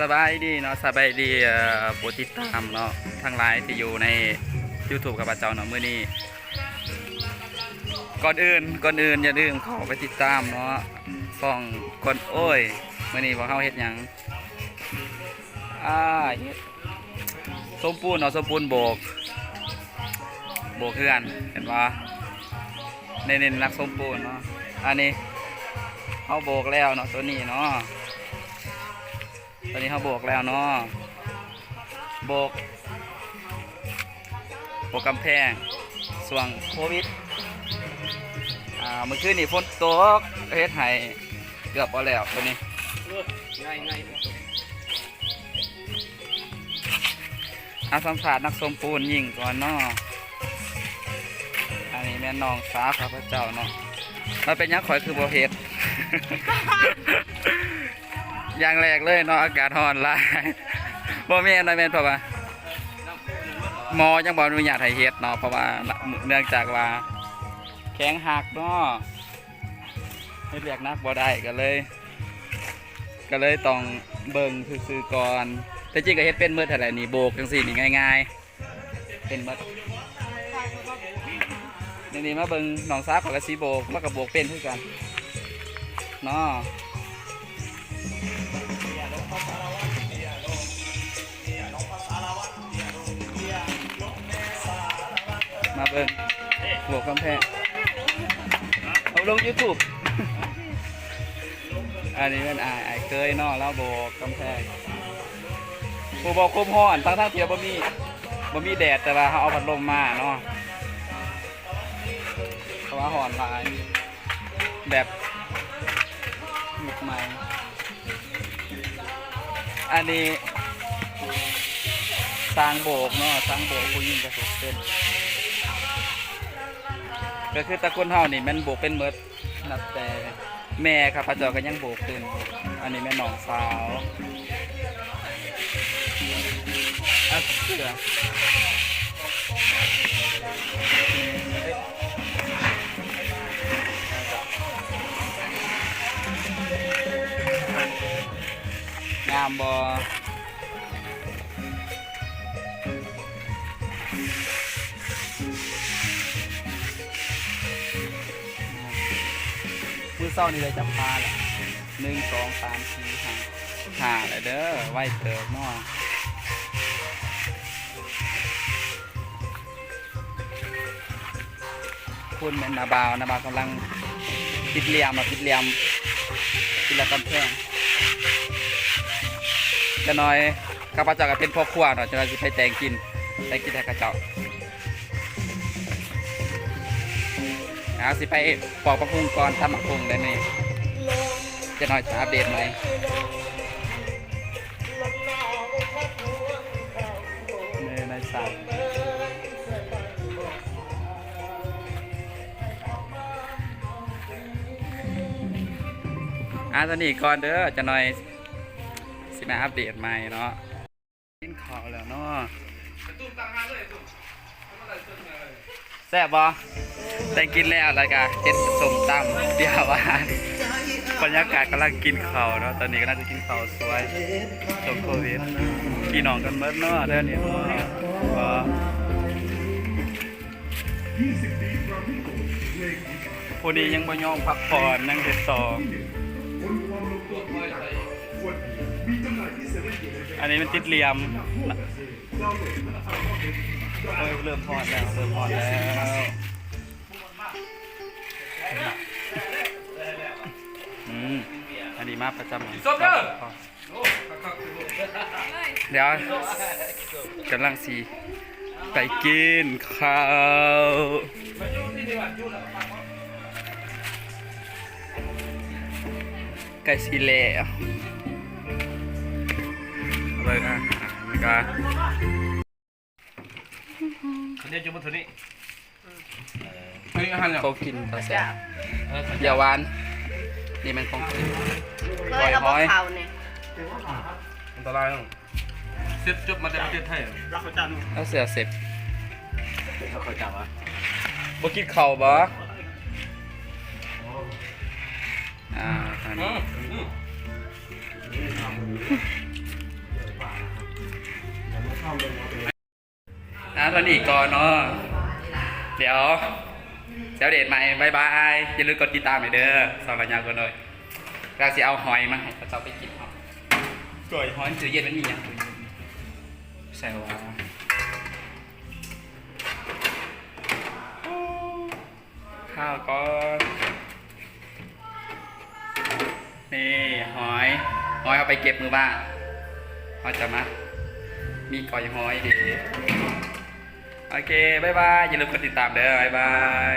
สบายดีเนาะสบายดีเอ่อผู้ติดตามเนาะทั้งหลายที่อยู่ใน YouTube กับพระเจ้าเนาะมื้อนี้ก่อนอื่นก่อนอื่นอย่าลืมเข้าไปติดตามเนาะส่องคนโอ้ยมื้อนี้พวกเฮาเฮ็ดหยังอ่าเฮ็ดสมปูนเนาะสมปูนโบกโบกเพื่อนเห็นปะเน้นๆนักสมปูนเนาะอันนี้เขาโบกแล้วเนาะตัวนี้เนาะ ตัวนี้เขาโบกแล้วเนาะโบกโบกกำแพงส่วงโควิดอ่าเมื่อคืนนี่ฝนตกเฮ็ดให้เกือบพอแล้วตัวนี้ง่ายง่ายอาสัมผัสนักสมปูนยิงก่อนเนาะอันนี้แม่น้องสาข้าพเจ้าเนาะมันเป็นยังข่อยคือโบเฮ็ด อย่างแรกเลยเนาะอากาศร้อนหลายบ่แม่นนะแม่นเพราะว่าหมอยังบ่อนุญาตให้เฮ็ดเนาะเพราะว่าเนื่องจากว่า แข็งหักเนาะเฮ็ดเรียกนักบ่ได้ก็เลย ก็เลยต้องเบิ่งซื่อๆก่อนแต่จริงก็เฮ็ดเป็นเมื่อเท่าไหร่นี่โบกจังซี่นี่ง่าย ๆ เป็นเมื่อนี่นี่มาเบิ่งน้องสาวเขอยก็สิโบกแล้วก็โบกเป็นคือกันเนาะ มาเบิ่งโบกกำแพงเอาลง YouTube อันนี้เป็นอายอายเคยนาะแล้วโบกกำแพงผู้บอกคมห้อนทั้งทั้งๆที่บ่มีบ่มีแดดแต่ว่าเขาเอาพัดลมมาเนาะเพราะว่าห่อนลายแบบหมุกใหม่อันนี้สร้างโบกเนาะสร้างโบกผู้หญิงกระสุกเป็น ก็คือตะกุนเฮานี่แม่นโบกเป็นเมดนับแต่แม่ครับพระเจ้าก็ยังโบกเป็นอันนี้แม่น้องสาวอะเสืองามบอ เศร้านี่เลยจับปลาแหละหนึ่งสองสามสี่ห้าห้าเลยเด้อไว้เติมเนาะคุณเป็นนาบาวนาบาวกำลังปิดเหลี่ยมมาปิดเหลี่ยมปิดละกำแพงจะน้อยข้าพเจ้าก็เป็นพ่อครัวเนาะจะเราจะไปแต่งกินแต่งกินให้ข้าเจ้า เอาสิไปปอกประคุงก่อนทำมะคุงได้ไหมจะน้อยจะอัปเดตไหมเนี่ยนายสาวอะตอนนี้ก่อนเด้อจะหน่อยสิมาอัปเดตใหม่เนาะกินข้าวแล้วเนาะ แซ่บบ่ได้กินแล้วแล้วก็เฮ็ดสมตำเดียวหวานบรรยากาศกำลังกินข้าวเนาะตอนนี้ก็น่าจะกินข้าวสวยจบโควิดพี่น้องกันเบิดเนาะเด้อนี่เนาะบ่ผู้นี้ยังบ่ยอมพักผ่อนนั่งเฮ็ดต่ออันนี้มันติดเหลี่ยม โอ้ยเริ่มพอดแล้วเริ่มพอดแล้วอืมอันนี้มาประจำส้มเด้อเดี๋ยวกำลังสีไปกินข้าวไก่สีเหล่เบิ่งอาหารก็ คนนี้จุ่มมาถึงนี่เฮ้ยอาหารเนี่ยเขากินตาแซ่บอย่าหวาน นี่มันของกินเคยเอาบอกเขาเนี่ยอันตรายต้องเซ็ตจบมาแต่ประเทศไทยแล้วเสือเสร็จเขาเขาจับวะบ่กินข้าวบ่อ่าอันนี้ ท่านี้ก่อนเนาะเดี๋ยวเดี๋ยวเดทใหม่บายบายอย่าลืมกดติดตามหน่อยเด้อสาวปัญญาคนเลยเราสิเอาหอยมาให้พระเจ้าไปกินครับกลวยหอยจืดเย็นมันมีอย่างใส่ว่าข้าวก็นี่หอยหอยเอาไปเก็บมือบ้านเขาจะมามีก่อยหอยดี โอเคบายบายอย่าลืมกดติดตามเด้อบายบาย